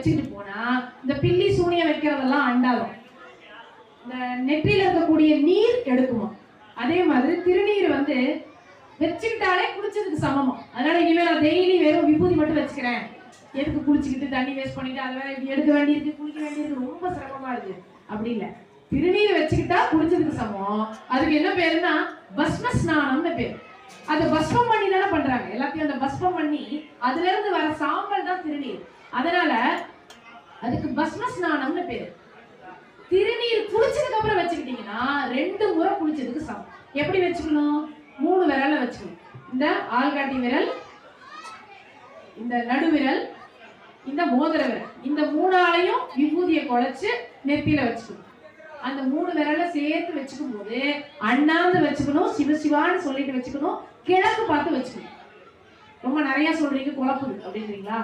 வச்சுக்கிட்டு போனா இந்த பில்லி சூனியம் வைக்கிறதெல்லாம் அண்டாகும் இந்த நெற்றியில இருக்கக்கூடிய நீர் எடுக்குமா அதே மாதிரி திருநீர் வந்து வச்சுக்கிட்டாலே குளிச்சதுக்கு சமமா. அதனால இனிமேல் நான் டெய்லி வெறும் விபூதி மட்டும் வச்சுக்கிறேன். எதுக்கு குளிச்சுக்கிட்டு தண்ணி வேஸ்ட் பண்ணிட்டு அதை வேற எடுக்க வேண்டியிருக்கு குளிக்க வேண்டியிருக்கு ரொம்ப சிரமமா இருக்கு. அப்படி இல்லை. திருநீர் வச்சுக்கிட்டா குளிச்சதுக்கு சமம். அதுக்கு என்ன பேருன்னா பஸ்ம ஸ்நானம்னு பேர். அது பஸ்பம் பண்ணி தானே பண்றாங்க. எல்லாத்தையும் அந்த பஸ்பம் பண்ணி அதுல இருந்து வர சாம்பல் தான் திருநீர். அதனால அதுக்கு பஸ்ம ஸ்நானம்னு பேரு. திருநீர் குளிச்சதுக்கு அப்புறம் வச்சுக்கிட்டீங்கன்னா ரெண்டு முறை குளிச்சதுக்கு சமம். எப்படி வச்சுக்கணும்? மூணு விரல வச்சுக்கணும். இந்த ஆள்காட்டி விரல் இந்த நடுவிரல் இந்த மோதிர விரல். இந்த மூணாலையும் விபூதியை குழைச்சு நெத்தியில வச்சுக்கணும். அந்த மூணு விரல சேர்த்து வச்சுக்கும் போது அண்ணாந்து வச்சுக்கணும் சிவசிவான்னு சொல்லிட்டு வச்சுக்கணும் கிழக்கு பார்த்து வச்சுக்கணும். ரொம்ப நிறைய சொல்றீங்க குழப்புது அப்படின்றீங்களா?